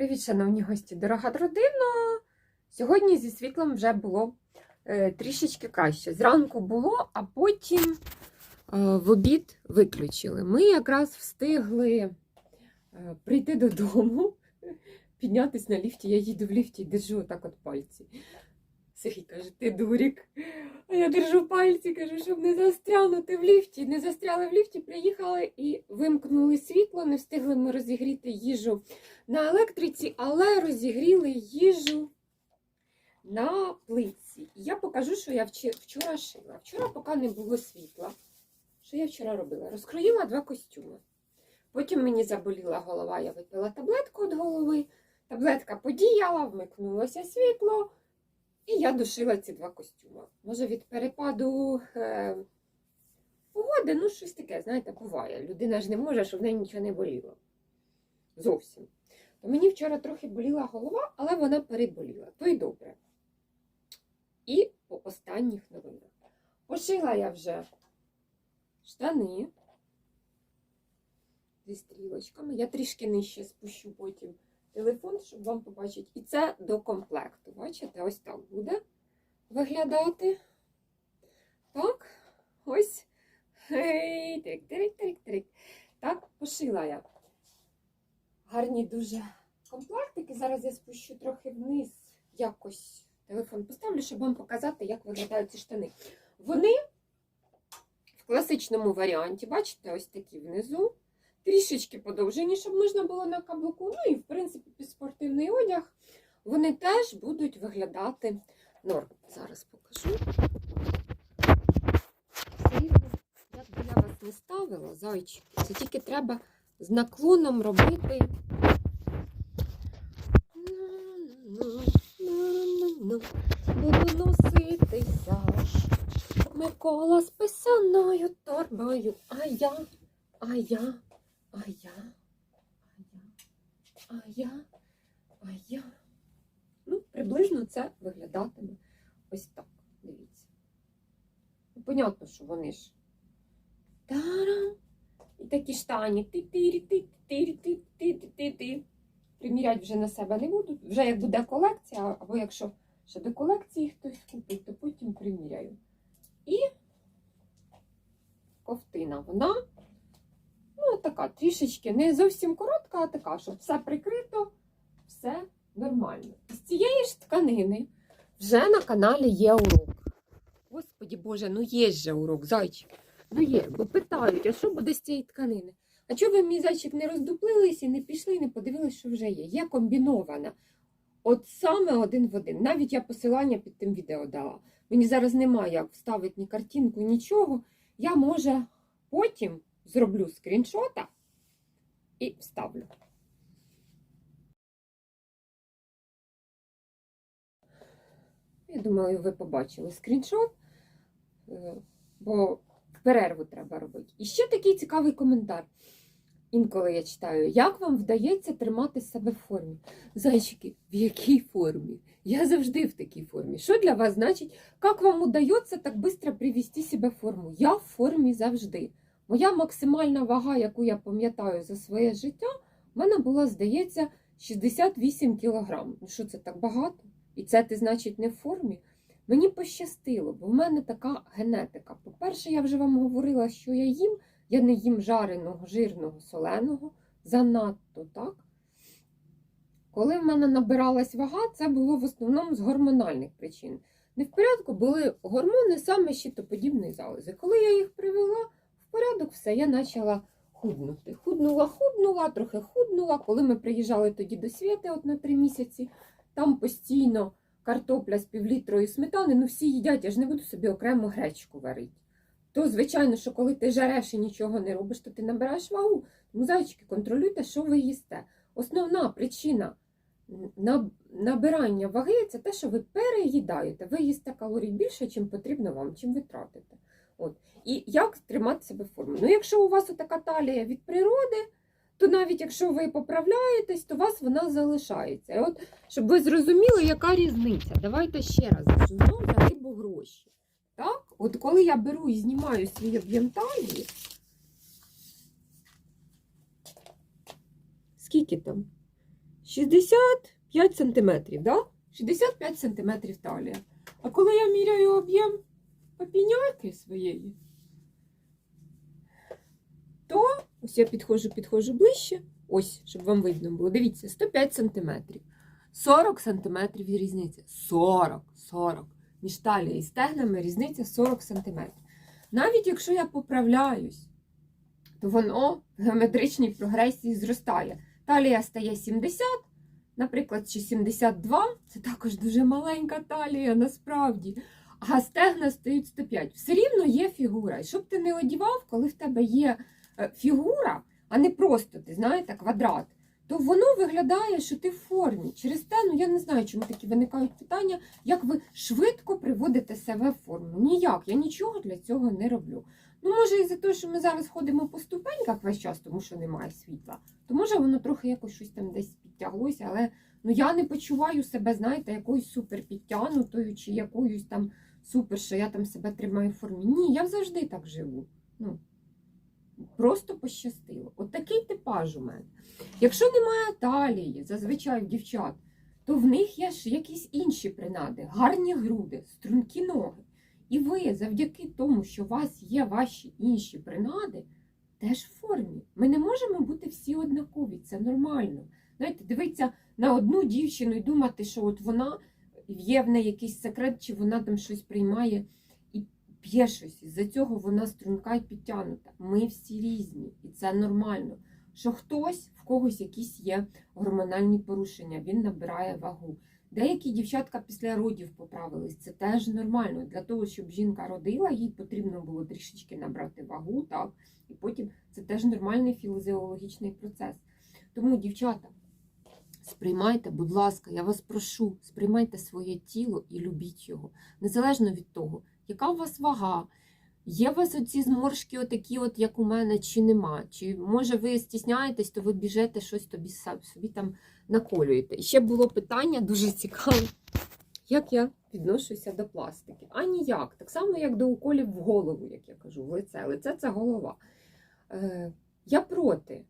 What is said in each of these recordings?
Привіт, шановні гості, дорога родина. Сьогодні зі світлом вже було е, трішечки краще. Зранку було, а потім е, в обід виключили. Ми якраз встигли е, прийти додому, піднятися на ліфті. Я їду в ліфті і держу отак от пальці. Сергій каже, ти дурік. А я держу пальці, кажу, щоб не застрянути в ліфті. Не застряли в ліфті, приїхали і вимкнули світло. Не встигли ми розігріти їжу на електриці, але розігріли їжу на плитці. Я покажу, що я вчора шила. Вчора, поки не було світла. Що я вчора робила? Розкроїла два костюми. Потім мені заболіла голова, я випила таблетку від голови. Таблетка подіяла, вмикнулося світло. І я дошила ці два костюми. Може, від перепаду е, погоди, ну щось таке, знаєте, буває. Людина ж не може, щоб в неї нічого не боліло. Зовсім. То мені вчора трохи боліла голова, але вона переболіла. То й добре. І по останніх новинах. Пошила я вже штани зі стрілочками. Я трішки нижче спущу потім телефон, щоб вам побачити. І це до комплекту. Бачите, ось так буде виглядати. Так, ось. Гей, трик, трик, трик, трик. Так, пошила я. Гарні дуже комплектики. Зараз я спущу трохи вниз, якось телефон поставлю, щоб вам показати, як виглядають ці штани. Вони в класичному варіанті, бачите, ось такі внизу трішечки подовжені, щоб можна було на каблуку. Ну і, в принципі, під спортивний одяг вони теж будуть виглядати норм. Зараз покажу. Як би вас не ставила, зайчики, це тільки треба з наклоном робити. Буду носитися. Микола з писаною торбою, а я, а я. А я, а я, а я, а я. Ну, приблизно це виглядатиме ось так. Дивіться. Ну, понятно, що вони ж. Тарам! І такі штані. ти ти тирі ти ти ти ти ти Приміряти вже на себе не буду. Вже як буде колекція, або якщо ще до колекції хтось купить, то потім приміряю. І ковтина вона. Ну, така трішечки не зовсім коротка, а така, щоб все прикрито, все нормально. З цієї ж тканини вже на каналі є урок. Господі Боже, ну є же урок, зайчик. Ну є, бо питають, а що буде з цієї тканини? А чого ви, мій зайчик, не роздуплились і не пішли, і не подивились, що вже є? Є комбінована. От саме один в один. Навіть я посилання під тим відео дала. Мені зараз немає як вставити ні картинку, нічого. Я може потім зроблю скріншота і вставлю. Я думаю, ви побачили скріншот, е, бо перерву треба робити. І ще такий цікавий коментар. Інколи я читаю, як вам вдається тримати себе в формі? Зайчики, в якій формі? Я завжди в такій формі. Що для вас значить, як вам удається так швидко привести себе в форму? Я в формі завжди. Моя максимальна вага, яку я пам'ятаю за своє життя, в мене була, здається, 68 кілограм. Ну що це так багато? І це ти, значить, не в формі. Мені пощастило, бо в мене така генетика. По-перше, я вже вам говорила, що я їм. Я не їм жареного, жирного, соленого, занадто, так? Коли в мене набиралась вага, це було в основному з гормональних причин. Не в порядку були гормони саме щитоподібної залози. Коли я їх привела, порядок все, я почала худнути. Худнула, худнула, трохи худнула. Коли ми приїжджали тоді до Світи от на три місяці, там постійно картопля з півлітрою сметани, ну всі їдять, я ж не буду собі окремо гречку варити. То, звичайно, що коли ти жареш і нічого не робиш, то ти набираєш вагу. Тому, зайчики, контролюйте, що ви їсте. Основна причина набирання ваги це те, що ви переїдаєте. Ви їсте калорій більше, чим потрібно вам, чим ви тратите. От. І як тримати себе в формі? Ну, якщо у вас така талія від природи, то навіть якщо ви поправляєтесь, то у вас вона залишається. І от, щоб ви зрозуміли, яка різниця. Давайте ще раз знову за рибу гроші. Так? От коли я беру і знімаю свій об'єм талії, скільки там? 65 сантиметрів, да? 65 сантиметрів талія. А коли я міряю об'єм папіняки своєї, то ось я підходжу, підходжу ближче. Ось, щоб вам видно було. Дивіться, 105 сантиметрів. 40 сантиметрів різниця. 40, 40. Між талією і стегнами різниця 40 сантиметрів. Навіть якщо я поправляюсь, то воно в геометричній прогресії зростає. Талія стає 70, наприклад, чи 72, це також дуже маленька талія насправді. А стегна стають 105. Все рівно є фігура. І щоб ти не одівав, коли в тебе є е, фігура, а не просто, ти знаєте, квадрат, то воно виглядає, що ти в формі. Через те, ну я не знаю, чому такі виникають питання, як ви швидко приводите себе в форму. Ніяк, я нічого для цього не роблю. Ну, може, і за те, що ми зараз ходимо по ступеньках весь час, тому що немає світла, то може воно трохи якось щось там десь підтяглося, але ну я не почуваю себе, знаєте, якоюсь суперпідтягнутою чи якоюсь там супер, що я там себе тримаю в формі. Ні, я завжди так живу. Ну, просто пощастило. От такий типаж у мене. Якщо немає талії, зазвичай в дівчат, то в них є ж якісь інші принади, гарні груди, стрункі ноги. І ви, завдяки тому, що у вас є ваші інші принади, теж в формі. Ми не можемо бути всі однакові, це нормально. Знаєте, дивитися на одну дівчину і думати, що от вона є в неї якийсь секрет, чи вона там щось приймає і п'є щось. Із-за цього вона струнка і підтягнута. Ми всі різні, і це нормально. Що хтось, в когось якісь є гормональні порушення, він набирає вагу. Деякі дівчатка після родів поправились, це теж нормально. Для того, щоб жінка родила, їй потрібно було трішечки набрати вагу, так, і потім це теж нормальний фізіологічний процес. Тому, дівчата, сприймайте, будь ласка, я вас прошу, сприймайте своє тіло і любіть його. Незалежно від того, яка у вас вага, є у вас оці зморшки, отакі, от, як у мене, чи нема. Чи може ви стісняєтесь, то ви біжете щось тобі собі там наколюєте. І ще було питання дуже цікаве, як я відношуся до пластики. А ніяк. Так само, як до уколів в голову, як я кажу, в лице. Лице це голова. Е, я проти.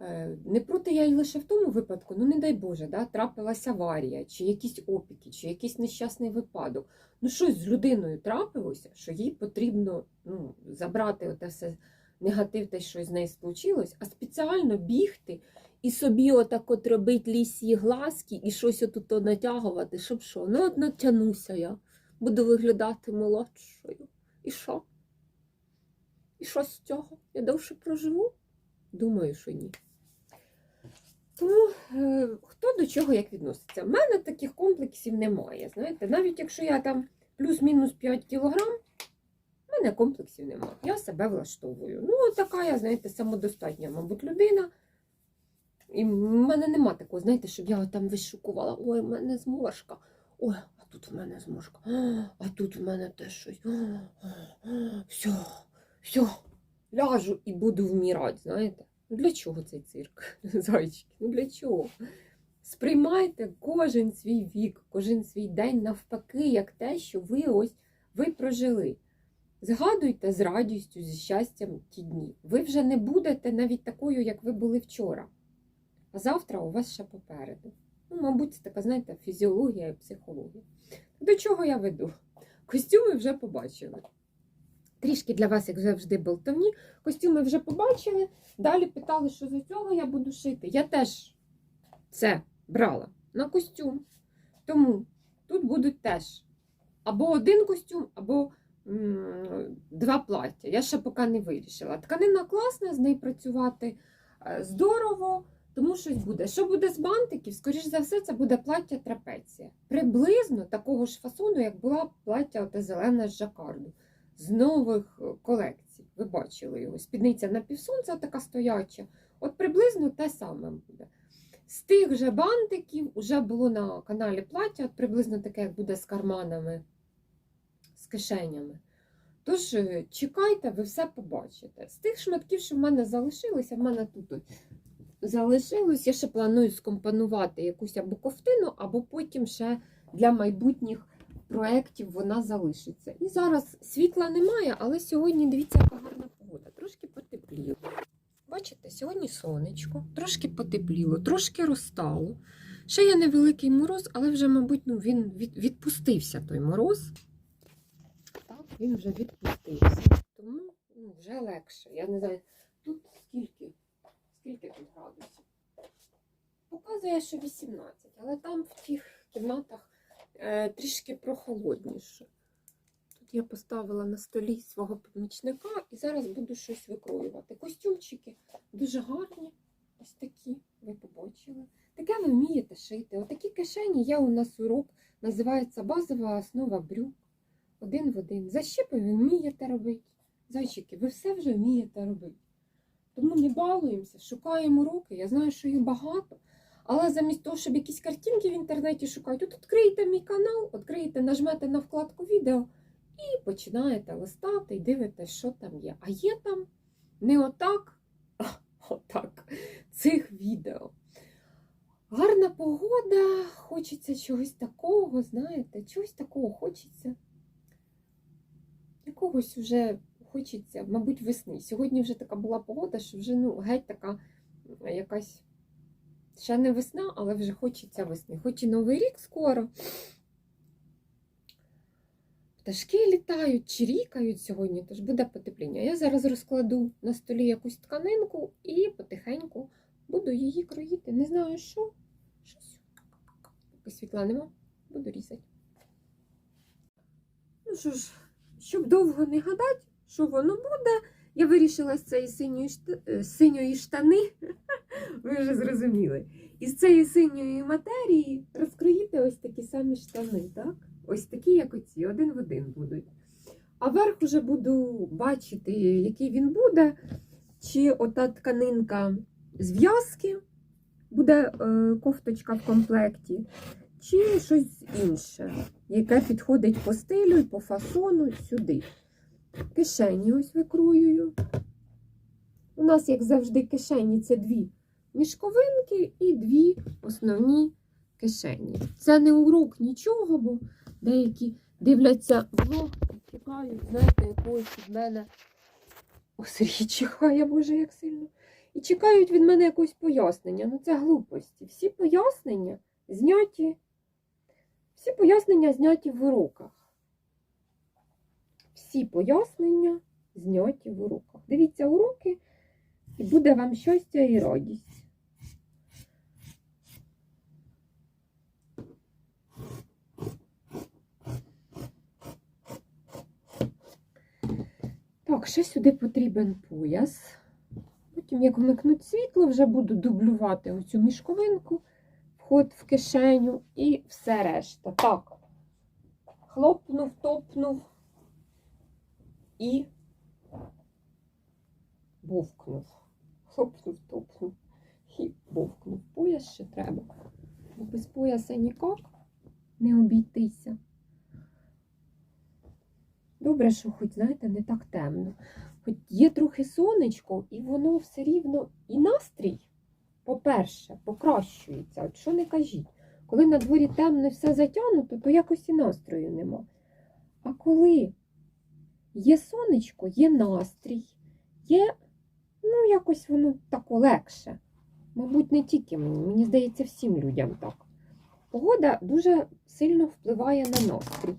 Е, Не проти я і лише в тому випадку, ну не дай Боже, да, трапилася аварія, чи якісь опіки, чи якийсь нещасний випадок. Ну, щось з людиною трапилося, що їй потрібно ну, забрати оте все негатив, те, що з нею случилось, а спеціально бігти і собі отак от робити лісі глазки і щось отут натягувати, щоб що? Ну, от натягнуся я, буду виглядати молодшою. І що? І що з цього? Я довше проживу? Думаю, що ні. Тому е, хто до чого як відноситься? У мене таких комплексів немає. Знаєте, навіть якщо я там плюс-мінус 5 кілограм, в мене комплексів немає. Я себе влаштовую. Ну, така я, знаєте, самодостатня, мабуть, людина. І в мене нема такого, знаєте, щоб я там вишукувала, ой, в мене зморшка. Ой, а тут в мене зморшка. А тут в мене теж щось. Все, все, ляжу і буду вмирати, знаєте. Ну для чого цей цирк, зайчики? Ну для чого? Сприймайте кожен свій вік, кожен свій день навпаки, як те, що ви ось ви прожили. Згадуйте з радістю, зі щастям ті дні. Ви вже не будете навіть такою, як ви були вчора. А завтра у вас ще попереду. Ну, мабуть, це така, знаєте, фізіологія і психологія. До чого я веду? Костюми вже побачили. Трішки для вас, як завжди, болтовні. Костюми вже побачили. Далі питали, що з цього я буду шити. Я теж це брала на костюм. Тому тут будуть теж або один костюм, або два плаття. Я ще поки не вирішила. Тканина класна, з нею працювати е, здорово, тому щось буде. Що буде з бантиків? Скоріш за все, це буде плаття трапеція. Приблизно такого ж фасону, як була плаття оте зелене з жакарду. З нових е, колекцій. Ви бачили його. Спідниця на півсонця така стояча. От приблизно те саме буде. З тих же бантиків вже було на каналі плаття, от приблизно таке, як буде з карманами, з кишенями. Тож, е, чекайте, ви все побачите. З тих шматків, що в мене залишилося, в мене тут залишилось, я ще планую скомпонувати якусь або ковтину, або потім ще для майбутніх проєктів вона залишиться. І зараз світла немає, але сьогодні дивіться, яка гарна погода. Трошки потепліло. Бачите, сьогодні сонечко, трошки потепліло, трошки розтало. Ще є невеликий мороз, але вже, мабуть, ну, він відпустився той мороз. Так, він вже відпустився. Тому ну, вже легше. Я не знаю, тут скільки? Скільки тут градусів? Показує, що 18, але там в тих кімнатах трішки прохолодніше. Тут я поставила на столі свого помічника і зараз буду щось викроювати. Костюмчики дуже гарні, ось такі, ви побачили. Таке ви вмієте шити. Отакі кишені є у нас урок, називається базова основа брюк. Один в один. Защіпи ви вмієте робити. Зайчики, ви все вже вмієте робити. Тому не балуємося, шукаємо уроки. Я знаю, що їх багато. Але замість того, щоб якісь картинки в інтернеті шукати, от відкриєте мій канал, відкриєте, нажмете на вкладку відео і починаєте листати і дивитесь, що там є. А є там не отак, а отак цих відео. Гарна погода, хочеться чогось такого, знаєте, чогось такого хочеться. Якогось вже хочеться, мабуть, весни. Сьогодні вже така була погода, що вже ну, геть така якась ще не весна, але вже хочеться весни. Хоч і Новий рік скоро. Пташки літають, чирікають сьогодні, тож буде потепління. Я зараз розкладу на столі якусь тканинку і потихеньку буду її кроїти. Не знаю що. Щось. Поки світла нема, буду різати. Ну що ж, щоб довго не гадати, що воно буде, я вирішила з цієї синьої, е, штани, ви вже зрозуміли, із цієї синьої матерії розкроїти ось такі самі штани, так? Ось такі, як оці, один в один будуть. А верх уже буду бачити, який він буде, чи ота тканинка з в'язки, буде е, кофточка в комплекті, чи щось інше, яке підходить по стилю і по фасону сюди. Кишені ось викроюю. У нас, як завжди, кишені це дві мішковинки і дві основні кишені. Це не урок нічого, бо деякі дивляться влог і чекають, знаєте, якогось від мене. О, Сергій чихає, боже, як сильно. І чекають від мене якогось пояснення. Ну це глупості. Всі пояснення зняті. Всі пояснення зняті в уроках. Всі пояснення зняті в уроках. Дивіться уроки, і буде вам щастя і радість. Так, ще сюди потрібен пояс. Потім, як вмикнуть світло, вже буду дублювати оцю мішковинку, вход в кишеню і все решта. Так, хлопнув, топнув і бовкнув. Хлопнув, топнув і бовкнув. Пояс ще треба. Без пояса ніяк не обійтися. Добре, що хоч, знаєте, не так темно. Хоч є трохи сонечко, і воно все рівно і настрій, по-перше, покращується. От що не кажіть. Коли на дворі темно все затягнуто, то якось і настрою нема. А коли є сонечко, є настрій, є, ну, якось воно тако легше. Мабуть, не тільки мені, мені здається, всім людям так. Погода дуже сильно впливає на настрій.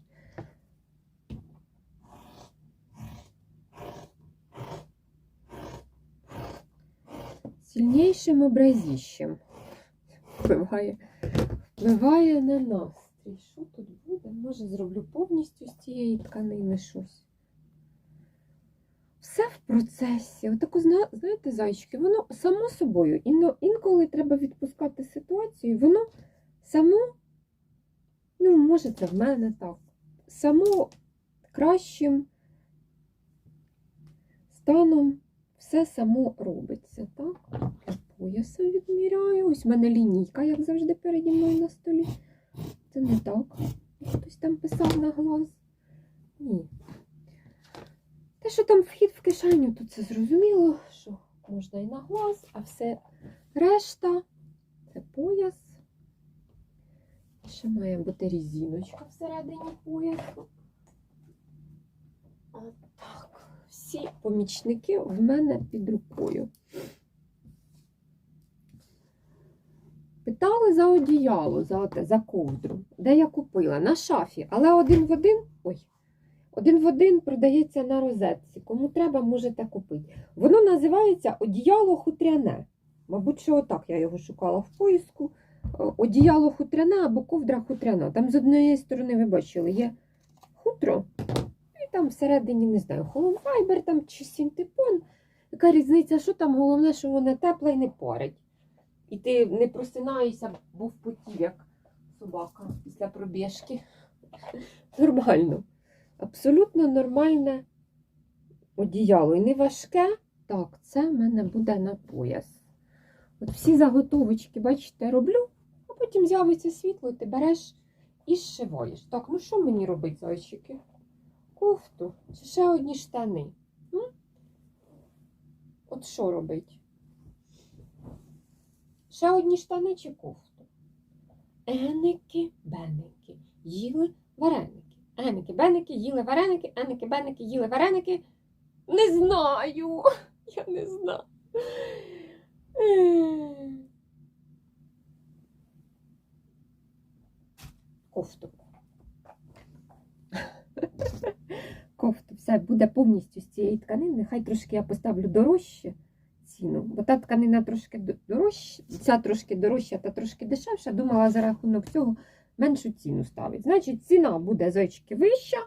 Сильнішим образіщем впливає, впливає на настрій. Що тут буде? Може, зроблю повністю з цієї тканини щось. Все в процесі. Отако, зна- знаєте, зайчики, воно само собою. Інколи треба відпускати ситуацію, воно само, ну, може, це в мене так, само кращим станом все само робиться, так? Я пояса відміряю. Ось в мене лінійка, як завжди, переді мною на столі. Це не так. Хтось там писав на глаз. Ні. Те, що там вхід в кишеню, то це зрозуміло, що можна і на глаз, а все решта це пояс. Ще має бути різіночка всередині поясу. Ці помічники в мене під рукою. Питали за одіяло, за за ковдру, де я купила, на шафі, але один в один ой, один в один продається на розетці. Кому треба, можете купити. Воно називається одіяло хутряне. Мабуть, що отак я його шукала в поїзку. Е, одіяло хутряне або ковдра хутряна. Там з однієї сторони, ви бачили, є хутро, там всередині, не знаю, холомфайбер там чи синтепон. Яка різниця, що там головне, що воно тепле і не парить. І ти не просинаєшся, бо впотів, як собака після пробіжки. Нормально. Абсолютно нормальне одіяло. І не важке. Так, це в мене буде на пояс. От всі заготовочки, бачите, роблю, а потім з'явиться світло, і ти береш і зшиваєш. Так, ну що мені робити, зайчики? Кофту чи ще одні штани? М? От що робить? Ще одні штани чи кофту? Еники, беники, їли вареники. Еники, беники, їли вареники, еники, беники, їли вареники. Не знаю. Я не знаю. Кофту. Кофту. Все буде повністю з цієї тканини. Нехай трошки я поставлю дорожче ціну, бо та тканина трошки до- дорожча, ця трошки дорожча та трошки дешевша. Думала за рахунок цього меншу ціну ставить. Значить, ціна буде зайчики вища,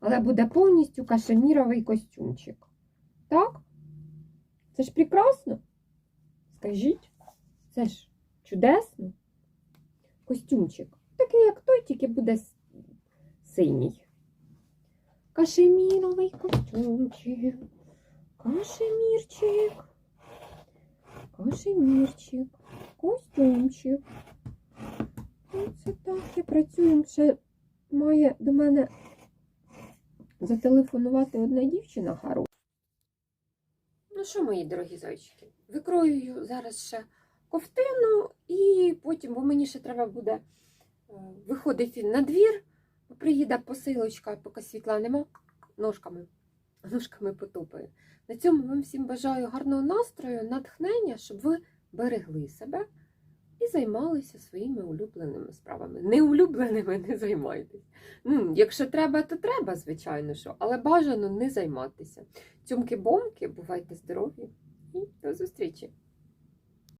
але буде повністю кашеміровий костюмчик. Так? Це ж прекрасно. Скажіть, це ж чудесно. Костюмчик. Такий, як той, тільки буде синій. Кашеміровий костюмчик. Кашемірчик. Кашемірчик. Костюмчик. Оце так. Я працюю. Ще має до мене зателефонувати одна дівчина хороша. Ну що, мої дорогі зайчики, викроюю зараз ще ковтину і потім, бо мені ще треба буде е, виходити на двір, приїде посилочка, поки світла нема, ножками, ножками потопаю. На цьому вам всім бажаю гарного настрою, натхнення, щоб ви берегли себе і займалися своїми улюбленими справами. Неулюбленими не займайтесь. Ну, якщо треба, то треба, звичайно, що, але бажано не займатися. Цьомки-бомки, бувайте здорові і до зустрічі!